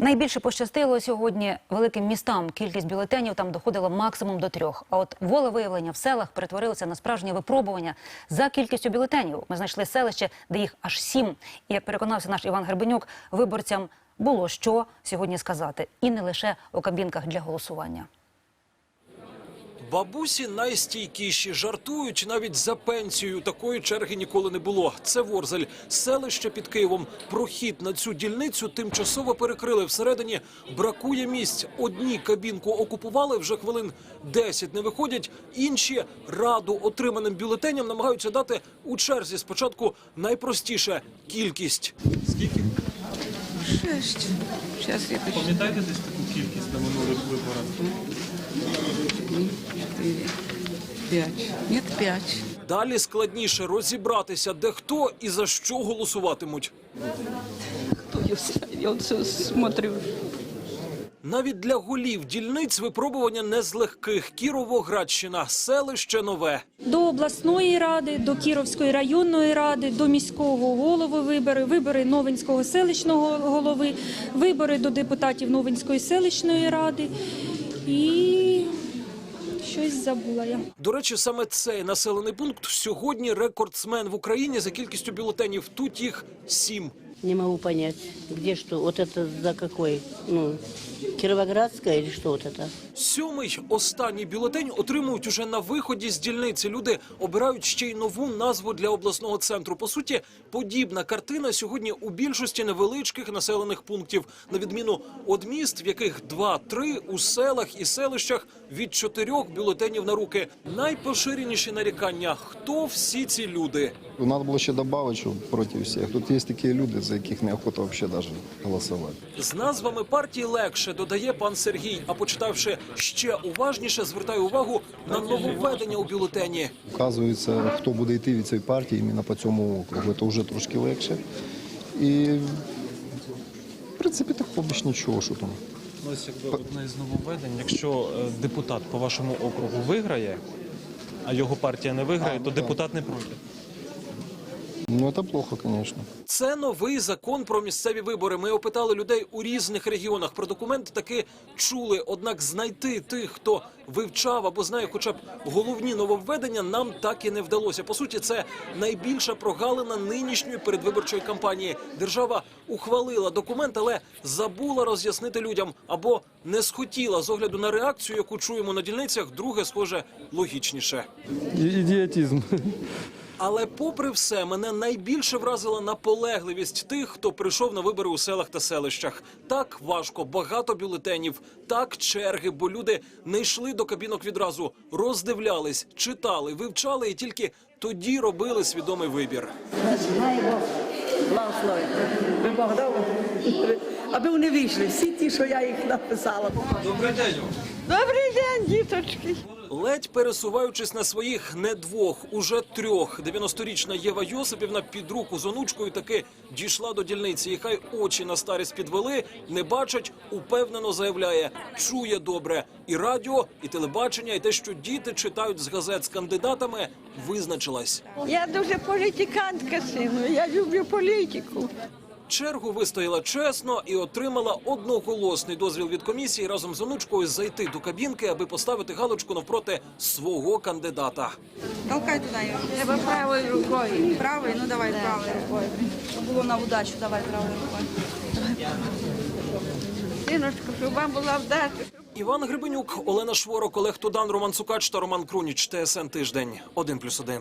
Найбільше пощастило сьогодні великим містам. Кількість бюлетенів там доходила максимум до трьох. А от волевиявлення в селах перетворилося на справжнє випробування за кількістю бюлетенів. Ми знайшли селище, де їх аж сім. І як переконався наш Іван Гербенюк, виборцям було що сьогодні сказати, і не лише у кабінках для голосування. Бабусі найстійкіші жартують навіть за пенсію. Такої черги ніколи не було. Це Ворзель, селище під Києвом. Прохід на цю дільницю тимчасово перекрили. Всередині бракує місць. Одні кабінку окупували вже хвилин 10 не виходять. Інші раду отриманим бюлетеням намагаються дати у черзі. Спочатку найпростіше кількість. Скільки? Шесть. Сейчас я посчитаю. Пам'ятаєте десь таку кількість на минулих виборах? чотири Пять. Ні, пять. Далі складніше розібратися, де хто і за що голосуватимуть. Хто я? Я все смотрю. Навіть для голів дільниць випробування не з легких. Кіровоградщина, селище нове. до обласної ради, до Кіровської районної ради, до міського голови вибори, вибори Новинського селищного голови, вибори до депутатів Новинської селищної ради і щось забула я. До речі, саме цей населений пункт сьогодні рекордсмен в Україні за кількістю бюлетенів. Тут їх сім. Не могу понять, где что. Вот это за какой? Ну, Кировоградская или что вот это? Сьомий останній бюлетень отримують уже на виході з дільниці. Люди обирають ще й нову назву для обласного центру. По суті, подібна картина сьогодні у більшості невеличких населених пунктів, на відміну від міст, в яких два-три у селах і селищах від чотирьох бюлетенів на руки. Найпоширеніші нарікання: хто всі ці люди? Надо було ще додати, що проти всіх. Тут є такі люди, за яких неохота взагалі навіть голосувати. З назвами партій легше додає пан Сергій. А почитавши ще уважніше, звертає увагу на нововведення у бюлетені. Вказується, хто буде йти від цієї партії іменно по цьому округу. Це вже трошки легше. І, в принципі, такого більш нічого, що там. Ну, ось якби одне з нововведень. Якщо е, депутат по вашому округу виграє, а його партія не виграє, то депутат не пройде. Ну, це плохо, звісно. Це новий закон про місцеві вибори. Ми опитали людей у різних регіонах. Про документ таки чули. Однак знайти тих, хто вивчав або знає, хоча б головні нововведення, нам так і не вдалося. По суті, це найбільша прогалина нинішньої передвиборчої кампанії. Держава ухвалила документ, але забула роз'яснити людям або не схотіла з огляду на реакцію, яку чуємо на дільницях. Друге, схоже, логічніше. Ідіотизм. Але попри все, мене найбільше вразила наполегливість тих, хто прийшов на вибори у селах та селищах. Так важко, багато бюлетенів, так черги, бо люди не йшли до кабінок відразу, роздивлялись, читали, вивчали і тільки тоді робили свідомий вибір. Ви Бог дав, аби вони вийшли, всі ті, що я їх написала. Добрий день. Добрий день, діточки. Ледь пересуваючись на своїх не двох, уже трьох. 90-річна Єва Йосипівна під руку з онучкою таки дійшла до дільниці. І хай очі на старість підвели, не бачать, упевнено заявляє, чує добре. І радіо, і телебачення, і те, що діти читають з газет з кандидатами, визначилась. Я дуже політикантка, сину, я люблю політику. Чергу вистояла чесно і отримала одноголосний дозвіл від комісії разом з онучкою зайти до кабінки, аби поставити галочку навпроти свого кандидата. Толкай туди його. Треба правою рукою. Правою? Ну давай правою рукою. Було на удачу, давай правою рукою. Синочку, щоб вам була вдача. Іван Гребенюк, Олена Шворок, Олег Тудан, Роман Цукач та Роман Круніч. ТСН тиждень. 1+,1.